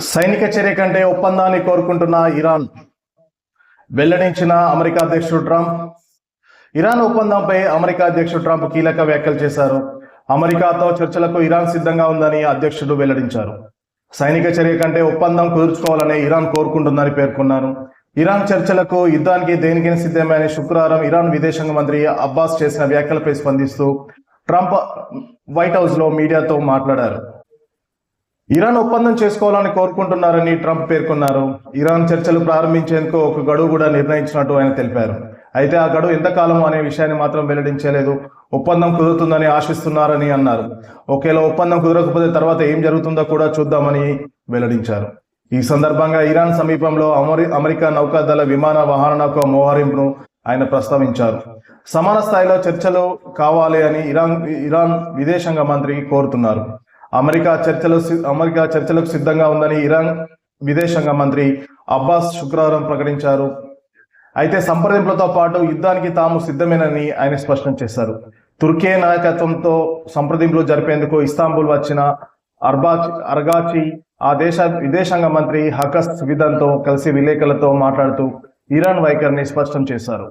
సైనిక చర్య కంటే ఒప్పందాన్ని కోరుకుంటున్న ఇరాన్ వెల్లడించిన అమెరికా అధ్యక్షుడు ట్రంప్. ఇరాన్ ఒప్పందంపై అమెరికా అధ్యక్షుడు ట్రంప్ కీలక వ్యాఖ్యలు చేశారు. అమెరికాతో చర్చలకు ఇరాన్ సిద్ధంగా ఉందని అధ్యక్షుడు వెల్లడించారు. సైనిక చర్య కంటే ఒప్పందం కుదుర్చుకోవాలని ఇరాన్ కోరుకుంటుందని పేర్కొన్నారు. ఇరాన్ చర్చలకు యుద్ధానికి దేనికైనా సిద్ధమే అని శుక్రవారం ఇరాన్ విదేశాంగ మంత్రి అబ్బాస్ చేసిన వ్యాఖ్యలపై స్పందిస్తూ ట్రంప్ వైట్ హౌస్లో మీడియాతో మాట్లాడారు. ఇరాన్ ఒప్పందం చేసుకోవాలని కోరుకుంటున్నారని ట్రంప్ పేర్కొన్నారు. ఇరాన్ చర్చలు ప్రారంభించేందుకు ఒక గడువు కూడా నిర్ణయించినట్టు ఆయన తెలిపారు. అయితే ఆ గడువు ఎంతకాలం అనే విషయాన్ని మాత్రం వెల్లడించలేదు. ఒప్పందం కుదురుతుందని ఆశిస్తున్నారని అన్నారు. ఒకేలా ఒప్పందం కుదరకపోతే తర్వాత ఏం జరుగుతుందో కూడా చూద్దామని వెల్లడించారు. ఈ సందర్భంగా ఇరాన్ సమీపంలో అమరి అమెరికా నౌకాదళ విమాన వాహనకు మోహరింపును ఆయన ప్రస్తావించారు. సమాన స్థాయిలో చర్చలు కావాలి అని ఇరాన్ ఇరాన్ విదేశాంగ మంత్రి కోరుతున్నారు. అమెరికా చర్చలు అమెరికా చర్చలకు సిద్ధంగా ఉందని ఇరాన్ విదేశాంగ మంత్రి అబ్బాస్ శుక్రవారం ప్రకటించారు. అయితే సంప్రదింపులతో పాటు యుద్ధానికి తాము సిద్ధమేనని ఆయన స్పష్టం చేశారు. తుర్కీ నాయకత్వంతో సంప్రదింపులు జరిపేందుకు ఇస్తాంబుల్ వచ్చిన అర్బాచ్ అర్గాచి ఆ దేశ విదేశాంగ మంత్రి హకస్ విధంతో కలిసి విలేకరులతో మాట్లాడుతూ ఇరాన్ వైఖరిని స్పష్టం చేశారు.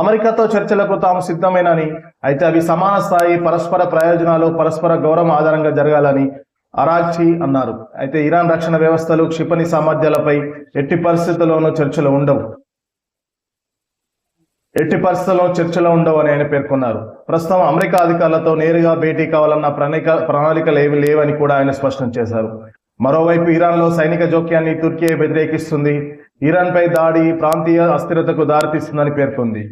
అమెరికాతో చర్చలకు తాము సిద్ధమేనని అయితే అవి సమాన స్థాయి పరస్పర ప్రయోజనాలు పరస్పర గౌరవం ఆధారంగా జరగాలని అరాక్చి అన్నారు. అయితే ఇరాన్ రక్షణ వ్యవస్థలు క్షిపణి సామర్థ్యాలపై ఎట్టి పరిస్థితుల్లోనూ చర్చలు ఉండవు. ఎట్టి పరిస్థితుల్లో చర్చలు ఉండవు అని ఆయన పేర్కొన్నారు. ప్రస్తుతం అమెరికా అధికారులతో నేరుగా భేటీ కావాలన్న ప్రణాళిక ప్రణాళికలు ఏవి లేవని కూడా ఆయన స్పష్టం చేశారు. మరోవైపు ఇరాన్లో సైనిక జోక్యాన్ని తుర్కీ వ్యతిరేకిస్తుంది. ఇరాన్పై దాడి ప్రాంతీయ అస్థిరతకు దారితీస్తుందని పేర్కొంది.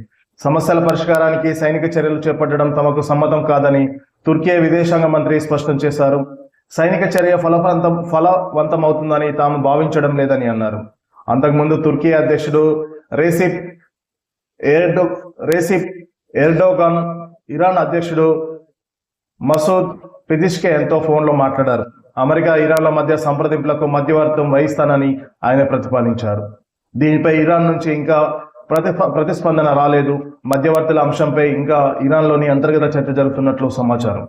సమస్యల పరిష్కారానికి సైనిక చర్యలు చేపట్టడం తమకు సమ్మతం కాదని తుర్కీ విదేశాంగ మంత్రి స్పష్టం చేశారు. సైనిక చర్య ఫలవంతం ఫలవంతమవుతుందని తాము భావించడం లేదని అన్నారు. అంతకుముందు తుర్కీ అధ్యక్షుడు రేసిప్ ఎర్డో రేసిప్ ఎర్డోగాన్ ఇరాన్ అధ్యక్షుడు మసూద్ పెజిష్కేన్తో ఫోన్లో మాట్లాడారు. అమెరికా ఇరాన్ల మధ్య సంప్రదింపులకు మధ్యవర్తం వహిస్తానని ఆయన ప్రతిపాదించారు. దీనిపై ఇరాన్ నుంచి ఇంకా ప్రతిప ప్రతిస్పందన రాలేదు. మధ్యవర్తుల అంశంపై ఇంకా ఇరాన్లోని అంతర్గత చర్చ జరుగుతున్నట్లు సమాచారం.